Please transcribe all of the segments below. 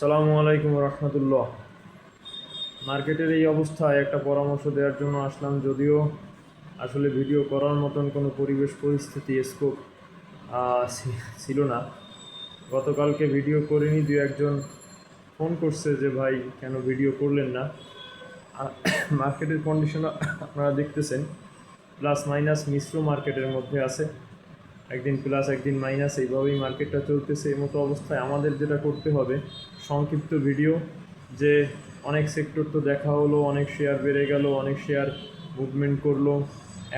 সালামু আলাইকুম রহমতুল্লাহ। মার্কেটের এই অবস্থায় একটা পরামর্শ দেওয়ার জন্য আসলাম, যদিও আসলে ভিডিও করার মতন কোনো পরিবেশ পরিস্থিতি স্কোপ ছিল না। গতকালকে ভিডিও করিনি, দু একজন ফোন করছে যে, ভাই, কেন ভিডিও করলেন না? মার্কেটের কন্ডিশন আপনারা দেখতেছেন। প্লাস মাইনাস মিশ্র মার্কেটের মধ্যে আছে। একদিন প্লাস একদিন মাইনাস এইভাবেই মার্কেটটা চলতেছে। এই মতো অবস্থায় আমাদের যেটা করতে হবে, সংক্ষিপ্ত ভিডিও যে অনেক সেক্টর তো দেখা হলো, অনেক শেয়ার বেড়ে গেল, অনেক শেয়ার মুভমেন্ট করল।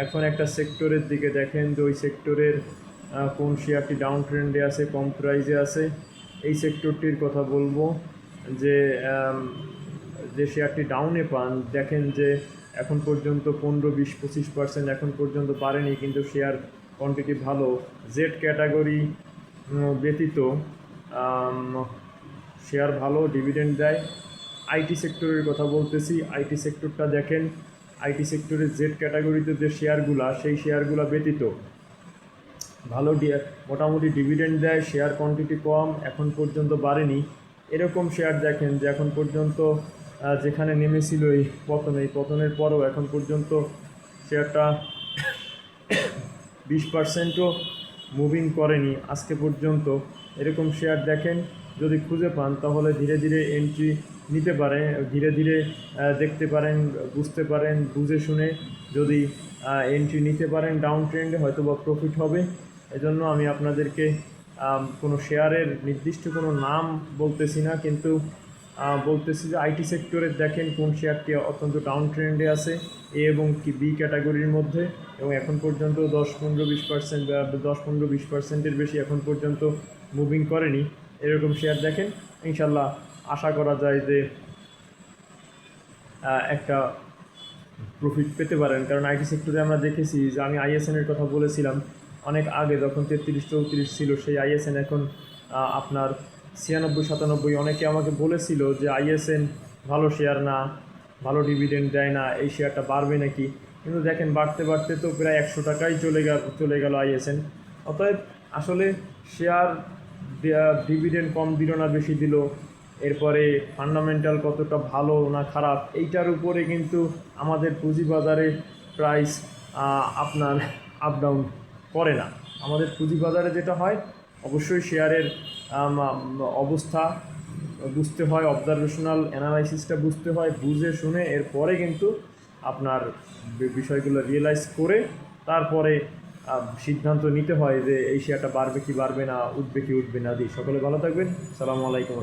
এখন একটা সেক্টরের দিকে দেখেন যে ওই সেক্টরের কোন শেয়ারটি ডাউন ট্রেন্ডে আছে, কম প্রাইজে আছে। এই সেক্টরটির কথা বলব যে যে শেয়ারটি ডাউনে পান, দেখেন যে এখন পর্যন্ত পনেরো, বিশ, পঁচিশ পার্সেন্ট এখন পর্যন্ত পারেনি কিন্তু শেয়ার কোয়ান্টিটি ভালো? জেড ক্যাটাগরি ব্যতীত শেয়ার ভালো ডিভিডেন্ড দেয়। আইটি সেক্টরের কথা বলতেছি। আইটি সেক্টরটা দেখেন। আইটি সেক্টরের জেড ক্যাটাগরিতে যে শেয়ারগুলা সেই শেয়ারগুলা ব্যতীত। ভালো মোটামুটি ডিভিডেন্ড দেয় শেয়ার কোয়ান্টিটি কম, এখন পর্যন্ত বাড়েনি। এরকম শেয়ার দেখেন যে এখন পর্যন্ত যেখানে নেমেছিল এই পতন এই পতনের পরও এখন পর্যন্ত শেয়ারটা বিশ পার্সেন্টও মুভিং করেনি। আজকে পর্যন্ত এরকম শেয়ার দেখেন, যদি খুঁজে পান তাহলে ধীরে ধীরে এন্ট্রি নিতে পারেন, ধীরে ধীরে দেখতে পারেন, বুঝতে পারেন, বুঝে শুনে যদি এন্ট্রি নিতে পারেন ডাউন ট্রেন্ডে হয়তো বা প্রফিট হবে। এজন্য আমি আপনাদেরকে কোনো শেয়ারের নির্দিষ্ট কোনো নাম বলতেছি না, কিন্তু বলতেছি যে আইটি সেক্টরে দেখেন কোন শেয়ারটি অত্যন্ত ডাউন ট্রেন্ডে আছে, এ এবং কি বি ক্যাটাগরির মধ্যে, এবং এখন পর্যন্ত দশ পনেরো বিশ পার্সেন্ট দশ পনেরো বিশ পার্সেন্টের বেশি এখন পর্যন্ত মুভিং করেনি। এরকম শেয়ার দেখেন, ইনশাল্লাহ আশা করা যায় যে একটা প্রফিট পেতে পারেন। কারণ আইটি সেক্টরে আমরা দেখেছি যে আমি আইএসএনের কথা বলেছিলাম, অনেক আগে যখন তেত্রিশ চৌত্রিশ ছিল, সেই আইএসএন এখন আপনার ছিয়ানব্বই, সাতানব্বই অনেকে আমাকে বলেছিল যে আইএসএন ভালো শেয়ার না, ভালো ডিভিডেন্ড দেয় না, এই শেয়ারটা বাড়বে নাকি? কিন্তু দেখেন, বাড়তে বাড়তে তো প্রায় একশো টাকাই চলে গেল চলে গেল আইএসএন অতএব আসলে শেয়ার ডিভিডেন্ড কম দিল না, বেশি দিল, এরপরে ফান্ডামেন্টাল কতটা ভালো না খারাপ, এইটার উপরে কিন্তু আমাদের পুঁজিবাজারে প্রাইস আপনার আপ ডাউন করে না। আমাদের পুঁজিবাজারে যেটা হয় অবশ্যই শেয়ারের অবস্থা বুঝতে হয় অবজারভেশনাল অ্যানালাইসিসটা বুঝতে হয়, বুঝে শুনে এরপরে কিন্তু আপনার বিষয়গুলো রিয়েলাইজ করে তারপরে সিদ্ধান্ত নিতে হয় যে এই শেয়ারটা বাড়বে কি বাড়বে না, উঠবে কি উঠবে না। দিই সকলে ভালো থাকবেন। সালামু আলাইকুম।